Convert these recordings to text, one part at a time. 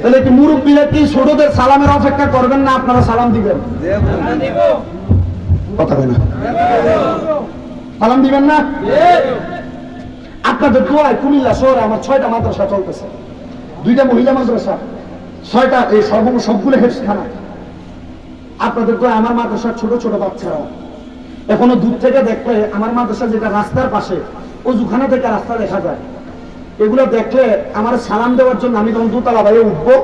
তাহলে কি ছোটদের সালামের অপেক্ষা করবেন না আপনারা সালাম দিবেন? কথা সালাম দিবেন না? আপনাদের দোয়ায় কুমিল্লা শহরে আমার ছয়টা মাদ্রাসা চলতেছে। দুইটা মহিলা মাদ্রাসা, ছয়টা এই সর্ব সবগুলো হেফসখানা আপনাদের দোয়ায় আমার মাদ্রাসার ছোট ছোট বাচ্চারা। এখনও দূর থেকে দেখলে আমার মাদ্রাসা যেটা রাস্তার পাশে, অজুখানা থেকে রাস্তা দেখা যায়। এগুলো দেখলে আমার সালাম দেওয়ার জন্য আমি তখন দুতলা বাইরে উঠবো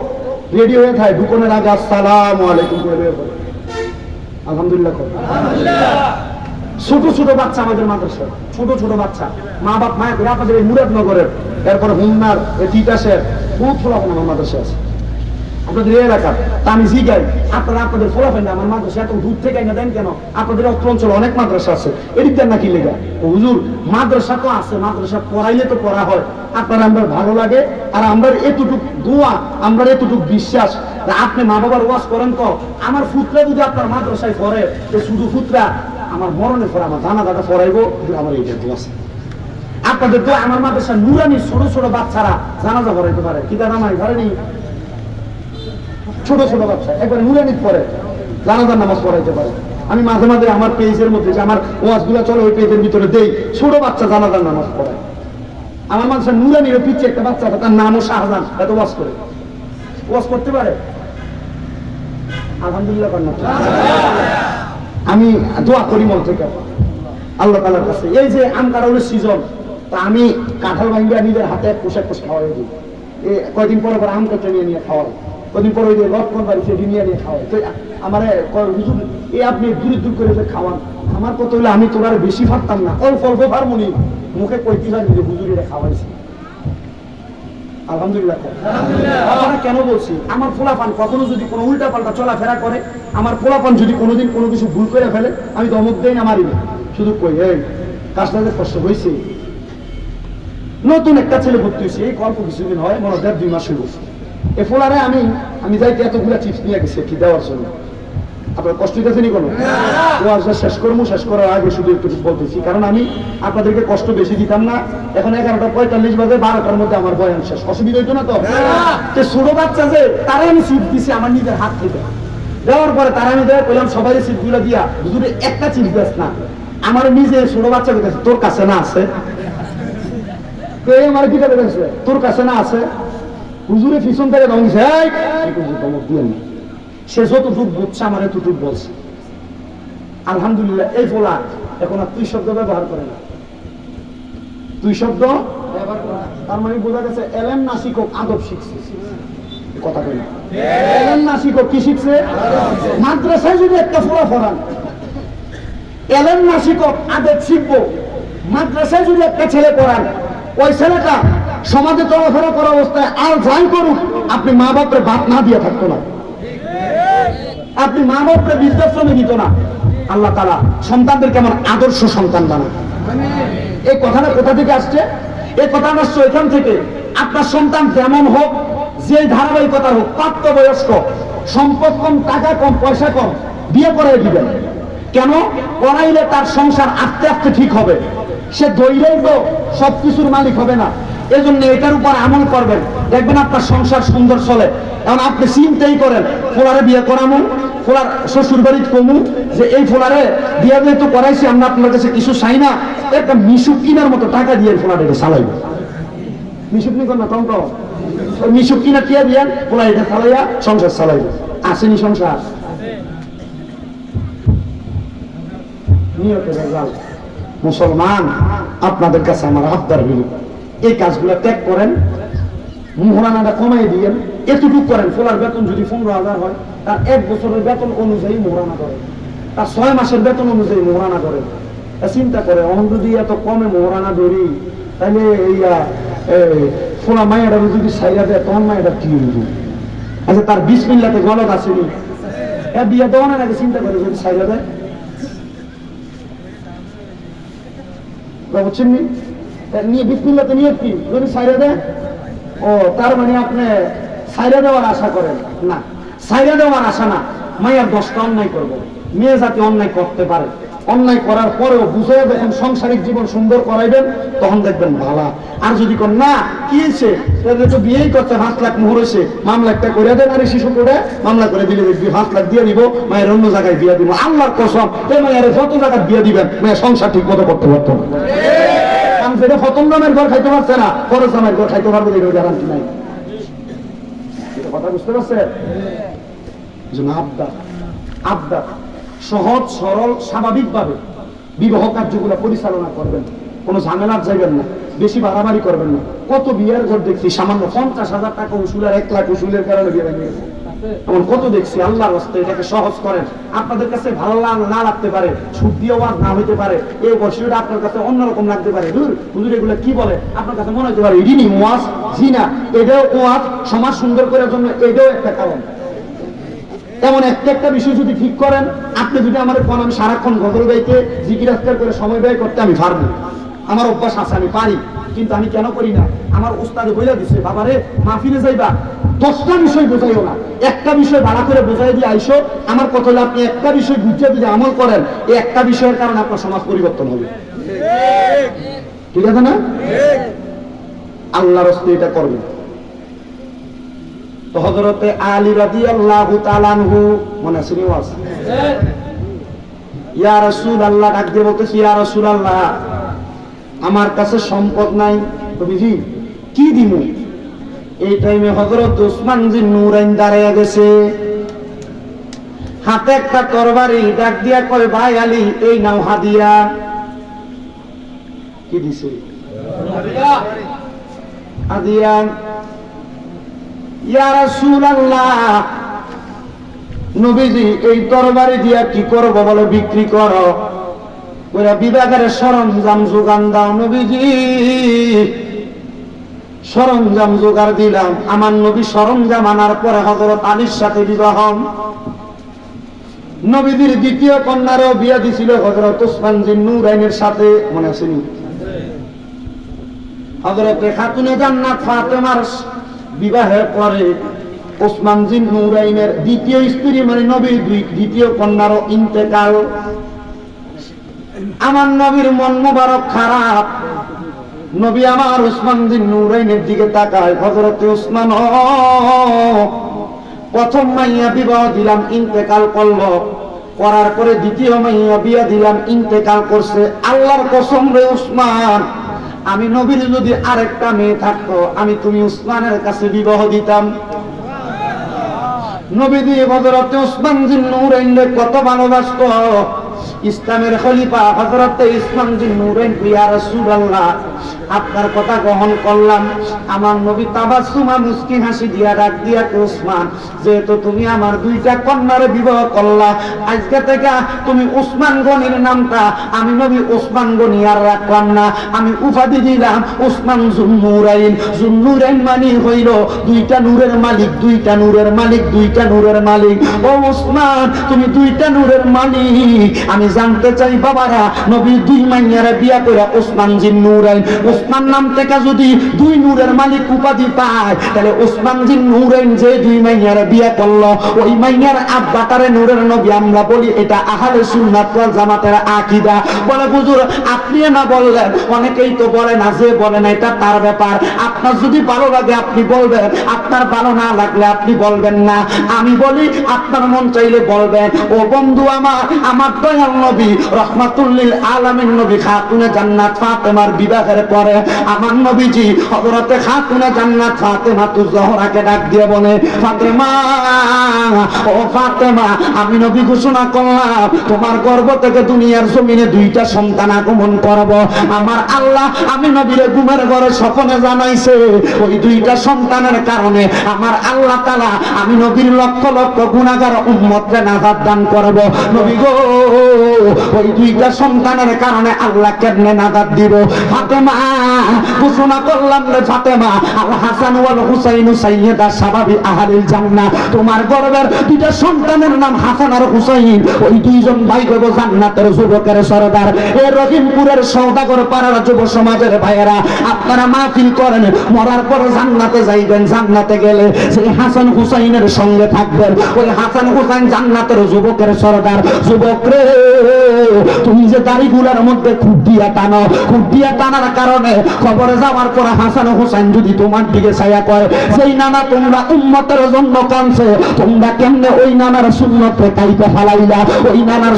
রেডি হয়ে খাই। ঢুকনের রাখা আসসালাম আলাইকুম করে বের আলহামদুলিল্লাহ। ছোট ছোট বাচ্চা আমাদের মাদ্রাসা। ছোট ছোট বাচ্চা। মা বাপ মায়ের আপনাদের এই মুরাদনগরের এরপরে হুমনার তিতাসের বহু ফলাফল আমার মাদ্রাসা আছে। আপনাদের এলাকার, তা আমি জিগাই। আপনারা আপনাদের না আমার মাদ্রাসা এত দূর থেকে দেন কেন? আপনাদের অত্র অঞ্চলে অনেক মাদ্রাসা আছে। দেন নাকি লেগা? হুজুর, মাদ্রাসা তো আছে, মাদ্রাসা পড়াইলে তো পড়া হয়। আপনার আমরা ভালো লাগে, আর আমরা এতটুক দোয়া আমরা এতটুক বিশ্বাস। আপনি মা বাবার ওয়াজ করেন তো, আমার ফুতরা যদি আপনার মাদ্রাসায় পড়ে শুধু ফুতরা, আমার মরণে পড়ে, আমার জানা দাদা পড়াইবো আমার এইটা দোয়া আছে। আপনাদের তো আমার মাদ্রাসা নুরানি ছোট ছোট বাচ্চারা জানাজা পড়াইতে পারে। কি তারা আমার ঘরে নেই ছোট ছোট বাচ্চা একবার নুরানি পড়ে জানাজার নামাজ পড়াইতে পারে। আমি মাঝে মাঝে আমার পেজের মধ্যে যে আমার ওয়াজগুলো চলে ওই পেজের ভিতরে দেই। ছোট বাচ্চা জানাজার নামাজ পড়ায় আমার মানুষের নুরানির পিছিয়ে একটা বাচ্চা আছে, তার নামও শাহজাহান। এত ওয়াজ করে। ওয়াজ করতে পারে? আলহামদুলিল্লাহ আমি দোয়া করি মন থেকে। আল্লাহ তালার কাছে। এই যে আম কাঁঠালের সিজন তা আমি কাঁঠাল ভাঙ্গিয়া নিজের হাতে পোশাক পোশাক খাওয়াই দিই। কয়দিন পরে পরে আম কাঁচা নিয়ে নিয়ে খাওয়াই। কদিন পরে ওই যে লটকন বাড়ি সেটি নিয়ে নিয়ে খাওয়াই তো আমার হুজুর এই আপনি দূরে দূর করে যে খাওয়ান আমার কত হলে আমি তোর আর বেশি ভাবতাম না। অল্প অল্প পারমুনি মুখে কইতে পারি যে হুজুর এটা খাওয়াইছি। আলহামদুলিল্লাহ কেন বলছি? আমার পোলাপান কখনো যদি কোনো উল্টা পাল্টা চলাফেরা করে আমার পোলাপান যদি কোনোদিন কোনো কিছু ভুল করে ফেলে আমি তো অমুক দেই না মারি শুধু কই এই কাজটা যে কষ্ট হয়েছে নতুন একটা ছেলে ভর্তি হয়েছে এই গল্প কিছুদিন হয় মনে হয় দেড় দুই মাস হয়ে গেছে এ ফোলারে আমি আমি যাইতে এতগুলা চিপস নিয়ে গেছি কি দেওয়ার জন্য। আপনার কষ্ট হইতেছে নি কোনো? ওয়াজটা শেষ করব শেষ করার আগে শুধু একটু বলতেছি। কারণ আমি আপনাদেরকে কষ্ট বেশি দিতাম না, এখন এগারোটা, পঁয়তাল্লিশ বাজে, বারোটার মধ্যে আমার বয়ান শেষ। অসুবিধা হইতো না তো? যে ছোট বাচ্চা যে, তারা আমি সিট দিছি আমার নিজের হাত থেকে। দেওয়ার পরে তারা আমি দেওয়া করলাম সবাই সিটগুলো দিয়া, হুজুরে একটা চিপ দেস না। আমার নিজে ছোট বাচ্চা তোর কাছে না আছে? আমার কি তোর কাছে না আছে? হুজুরে পিছন থেকে দিয়েন। না। সে যতটুক বুঝছে, আমার এতটুক বলছে। আলহামদুলিল্লাহ, এই ফোলা এখন আর তুই শব্দ ব্যবহার করে না। তুই শব্দ। তার মানে বোঝা গেছে এলেন না শিক্ষক আদব শিখছে। কথা না। এলেন না শিক্ষক কি শিখছে? মাদ্রাসায় যদি একটা ফোলা ফরান এলেন না শিক্ষক আদব শিখব। মাদ্রাসায় যদি একটা ছেলে পড়ান, ওই ছেলেটা সমাজে চলাফেরা করা অবস্থায় আর যাই করুক, আপনি মা বাপরে ভাত না দিয়ে থাকতো না। আপনি মা বাপকে বৃদ্ধাশ্রমে দিত না। আল্লাহ তালা সন্তানদের কেমন আদর্শ সন্তান বানান এই কথাটা কোথা থেকে আসছে? এই কথাটা আসছে এখান থেকে। আপনার সন্তান যেমন হোক যে ধারাবাহিকতা হোক, প্রাপ্তবয়স্ক, সম্পদ কম, টাকা কম, পয়সা কম, বিয়ে করে দিবেন। কেন? করাইলে তার সংসার আস্তে আস্তে ঠিক হবে। সে ধৈর্যই তো সবকিছুর মালিক হবে না। এজন্য এটার উপর আমল করবেন। দেখবেন আপনার সংসার সুন্দর চলে। এখন আপনি চিন্তাই করেন, ফোলারে বিয়ে করামু, ফোলার শ্বশুর বাড়ি কমু, যে এই ফোলারে বিয়ে যেহেতু করাইছি, আমরা আপনার কাছে কিছু চাই না। একটা মিশুক কিনার মতো টাকা দিয়ে ফোলাটাকে চালাইব। মিশুক নি না কম মিশুক কিনা টিয়া দিয়ে ফোলা এটা চালাইয়া সংসার চালাইব? আসেনি সংসার। মুসলমান, আপনাদের কাছে আমার আবদার হইল এই কাজগুলো ত্যাগ করেন মোহরানাটা কমাই দিয়েন এতটুকু করেন ফোলার বেতন যদি পনেরো হাজার হয় তার এক বছরের বেতন অনুযায়ী মোহরানা করেন তার ছয় মাসের বেতন অনুযায়ী মোহরানা করেন চিন্তা করে অহন যদি এত কমে মোহরানা ধরি তাহলে এই, ফোলা মায়েরা যদি সাইরা দেয় তখন মায়েরা কি হইব? আচ্ছা তার বিশ মিল্লাতে গলত আসেনি এ বিয়ে দেওয়ানোর আগে চিন্তা করে যদি সাইরা দেয়। নি? তা নিয়ে বিসমিল্লাতে নিয়ত কি? যদি সাইরা দেয়? ও, তার মানে আপনি সাইরা দেওয়ার আশা করেন। না, সাইরা দেওয়ার আশা না। মায়ের দশটা অন্যায় করব। মেয়ে যাতে অন্যায় করতে পারে। অন্যায় করার পরেও বুঝে যখন সাংসারিক জীবন সুন্দর করাইবেন, তখন দেখবেন ভালা। আর যদি কোন, না, কি হয়েছে? তো বিয়েই করতে পাঁচ লাখ মোহর হয়েছে। মামলা একটা করে দেন আরে শিশু করে মামলা করে দিলে দেখবি পাঁচ লাখ দিয়ে দিব মায়ের অন্য জায়গায় বিয়ে দিব। আল্লাহর কসম এই মায়ের যত জায়গায় বিয়ে দিবেন, মায়ের সংসার ঠিক মতো করতে পারতো না। সেটা প্রথম দামের ঘর খাইতে পারছে না খরচ দামের ঘর খাইতে পারবে এটা গ্যারান্টি নাই। কথা বুঝতে পারছেন? আবদার আবদার সহজ, সরল, স্বাভাবিকভাবে বিবাহ কার্যগুলো পরিচালনা করবেন। কোনো ঝামেলার যাইবেন না, বেশি বাড়াবাড়ি করবেন না। কত বিয়ের ঘর দেখছি, সামান্য পঞ্চাশ হাজার টাকা উসুল আর এক লাখ উসুলের কারণে বিয়ে ভেঙে গেছে। এমন কত দেখছি আল্লাহর হস্তে এটাকে সহজ করেন। আপনাদের কাছে ভালো না লাগতে পারে, সুদ দিয়ে ওয়াজ না হইতে পারে, এই বছরটা আপনার কাছে অন্যরকম লাগতে পারে। দূর হুজুর এগুলো কি বলে? আপনার কাছে মনে হতে পারে ইডিনি ওয়াজ জি না এটাও ওয়াজ সমাজ সুন্দর করার জন্য এটাও একটা কারণ। এমন একটা একটা বিষয় যদি ঠিক করেন, আপনি যদি আমার কোন আমি সারাক্ষণ গজল গাইতে, জিকির করে সময় ব্যয় করতে আমি পারব। আমার অভ্যাস আছে, আমি পারি, কিন্তু আমি কেন করি না? আমার উস্তাদে বইলা দিছে, বাবারে, মাহফিলে যাইবা দশটা বিষয় বোঝাইও না। একটা বিষয় ভাড়া করে বোঝাই দিয়ে আইসো, আমার কথা হলো আপনি একটা বিষয় বুঝিয়ে যদি আমল করেন, এই একটা বিষয়ের কারণে আপনার সমাজ পরিবর্তন হবে। ঠিক আছে না? আল্লাহর হস্তে এটা করবেন তো হজরতে আলী রাজি আল্লাহ তালানহু মনে আছে ইয়া রসুল আল্লাহ ডাক দিয়ে বলতেছি, ইয়া রসুল আল্লাহ আমার কাছে সম্পদ নাই। তো বুঝি কি দিমু? এই টাইমে হজরত উসমান জি নুরাইন দাঁড়িয়ে গেছে, হাতে একটা তরবারি, ডাক দিয়া কয়, ভাই আলী, এই নাও হাদিয়া। কি দিছে? হাদিয়া। ইয়া নবীজি, এই তরবারি দিয়া কি করব বলে, বিক্রি করো। ওরা বিভাগের সরঞ্জাম যোগান দাও, নবীজি। সরঞ্জাম জোগাড় দিলাম। আমার নবী সরঞ্জাম আনার পরে হজরত আলীর সাথে বিবাহ। নবীদের দ্বিতীয় কন্যারও বিয়া দিছিল হজরত ওসমান জিন নুরাইনের সাথে। মনে আসেনি হজরত খাতুনে জান্নাত ফাতেমার বিবাহের পরে ওসমান নুরাইনের দ্বিতীয় স্ত্রী মানে নবীর দুই দ্বিতীয় কন্যারও ইন্তেকাল। আমার নবীর মন মুবারক খারাপ। নবী আমার উসমান দিন নুরাইনের দিকে তাকায় হজরত উসমান প্রথম মাইয়া বিবাহ দিলাম, ইন্তেকাল করল। করার পরে দ্বিতীয় মাইয়া বিয়া দিলাম, ইন্তেকাল করছে। আল্লাহর কসম রে উসমান, আমি নবীর যদি আরেকটা মেয়ে থাকতো, আমি তুমি উসমানের কাছে বিবাহ দিতাম। নবী দিয়ে হজরত উসমান জিন নুরাইনরে কত ভালোবাসতো। ইসলামের খলিফা হজরত ইসলাম জিন নুরাইন আপনার কথা গ্রহণ করলাম। আমার নবী তাবাসসুমা মুস্কি হাসি দিয়া ডাক দিয়া উসমান যেহেতু তুমি আমার দুইটা কন্যার বিবাহ করলা, আজকে থেকে তুমি উসমান গনির নামটা, আমি নবী উসমান গনি আর রাখলাম না। আমি উপাধি দিলাম উসমান জুন্নুরাইন। জুন্নুরাইন মানে হইল দুইটা নূরের মালিক, দুইটা নূরের মালিক, দুইটা নূরের মালিক। ও উসমান তুমি দুইটা নূরের মালিক। আমি জানতে চাই বাবারা, নবী দুই মাইয়ারে বিয়া করে উসমান জিন উসমান নাম থেকে যদি দুই নূরের মালিক উপাধি পায়, তাহলে উসমান জিন নূরাইন যে দুই মাইয়ারে বিয়া করল। ওই মাইয়ার আব্বাটারে নূরের নবী আমরা বলি, এটা আহালে সুন্নাত জামাতের আকীদা। বলে, হুজুর, আপনি না বললেন? অনেকেই তো বলে না, যে বলে না, এটা তার ব্যাপার। আপনার যদি ভালো লাগে, আপনি বলবেন। আপনার ভালো না লাগলে আপনি বলবেন না। আমি বলি, আপনার মন চাইলে বলবেন। ও বন্ধু আমার আমার দয়াল নবী, রহমাতুল্লিল আলামিন নবী, খাতুনে জান্নাত ফাতেমার বিবাহের পরে আমার নবীজি হযরতে খাতুনে জান্নাত ফাতেমা তু জহরাকে ডাক দিয়ে বলে, ফাতেমা, ও ফাতেমা, আমি নবী ঘোষণা করলাম, তোমার গর্ভ থেকে দুনিয়ার জমিনে দুইটা সন্তান আগমন করব। আমার আল্লাহ আমি নবীর ঘুমের ঘরে স্বপ্নে জানাইছে, ওই দুইটা সন্তানের কারণে আমার আল্লাহ তালা আমি নবীর লক্ষ লক্ষ গুণাগার উম্মতকে নাজাদ দান করব। নবী গো, ওই দুইটা সন্তানের কারণে আল্লাহ কেমনে নাজাদ দিব? ফাতেমা ঘোষণা করলাম রে ফাতেমা, আল হাসান ওয়াল হুসাইন সাইয়্যিদা শাবাবি আহলিল জান্নাহ। তোমার গর্বের দুইটা সন্তানের নাম হাসান আর হুসাইন, ওই দুইজন ভাই গো জান্নাতের যুবকের সরদার। এ রহিমপুরের সওদাগর পাড়ার যুব সমাজের ভাইয়েরা, আপনারা মাহফিল করেন, মরার পর জান্নাতে যাইবেন, জান্নাতে গেলে সেই হাসান হুসাইনের সঙ্গে থাকবেন। ওই হাসান হুসাইন জান্নাতের যুবকের সরদার। যুবক রে তুমি যে দাড়িগুলার মধ্যে খুঁটিয়া টানো, খুব দিয়া টানার কারণে খবরে যাওয়ার পর হাসান হুসাইন যদি তোমার দিকে ছায়া করে সেই নানা তোমরা উম্মতের জন্য কানছে তোমরা কেমনে ওই নানার সুন্নতে কাইতে ফালাইলা? ওই নানার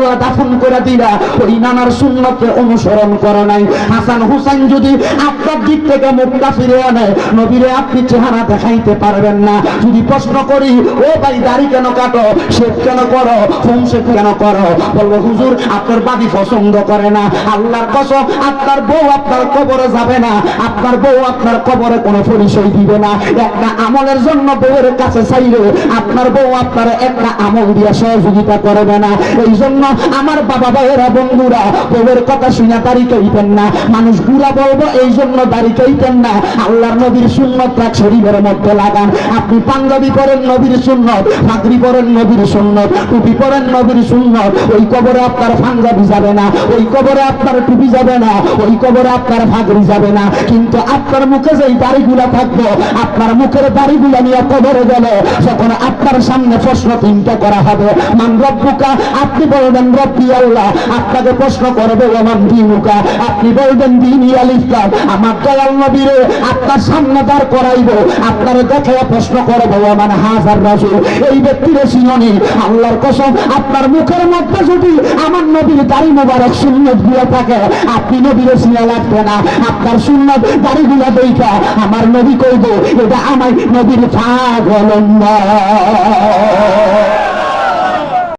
ওরা দাফন করে দিলা? ওই নানার সুন্নতে অনুসরণ করো নাই। হাসান হুসাইন যদি আপনার দিক থেকে মুখটা ফিরে আনে, নবীরে আপনি চেহারা দেখাইতে পারবেন না। যদি প্রশ্ন করি, ও ভাই, দাড়ি কেন কাটো? সে কেন করো? ফংসে কেন করো? বলব হুজুর, আপনার বাড়ি পছন্দ করে না। আল্লাহর কসম, আপনার বউ আপনার কবরে যাবে না, আপনার বউ আপনার কবরে কোনো পরিচয় দিবে না। একটা আমলের জন্য বউয়ের কাছে চাইলে আপনার বউ আপনার একটা আমল দিয়ে সহযোগিতা করবে না। এই জন্য আমার বাবা ভাইয়েরা, বন্ধুরা, বউয়ের কথা শুনে দাড়ি কইতেন না। মানুষ গুড়া বলব এই জন্য দাড়ি কইতেন না। আল্লাহর নবীর সুন্নতটা শরীরের মধ্যে লাগান। আপনি পাঞ্জাবি পরেন নবীর সুন্নত ফাগরি পরেন নবীর সুন্নত, টুপি পরেন নবীর সুন্নত। ওই কবরে আপনার পাঞ্জাবি যাবে না, ওই কবরে আপনার টুপি যাবে না, ওই কবরে আপনার ফাগরি যাবে না। কিন্তু আপনার মুখে যেই দাড়িগুলা থাকব, আপনার মুখের দাড়িগুলা নিয়ে কবরে গেলে যখন আপনার সামনে প্রশ্ন তিনটা করা হবে। মান রব্বুকা, আপনি বলবেন রব্বি আল্লাহ, আপনাকে প্রশ্ন করবে ওমান দিনুকা। আপনি বলবেন দিন আল ইসলাম আমার দয়াল নবীরে আপনার সামনে দাঁড় করাইব, আপনার দেখে প্রশ্ন করব, ওমান হাজার রাসূল। এই ব্যক্তির সিননি আল্লাহর কসম, আপনার মুখের মধ্যে যদি আমার নবীর দাড়ি মোবারক সুন্নত দিয়ে থাকে, আপনি নবীর সিনা লাগবে না। আপনার শূন্য দাড়িগুলা দেখা আমার নবী কইব এটা আমার নবীর পাগল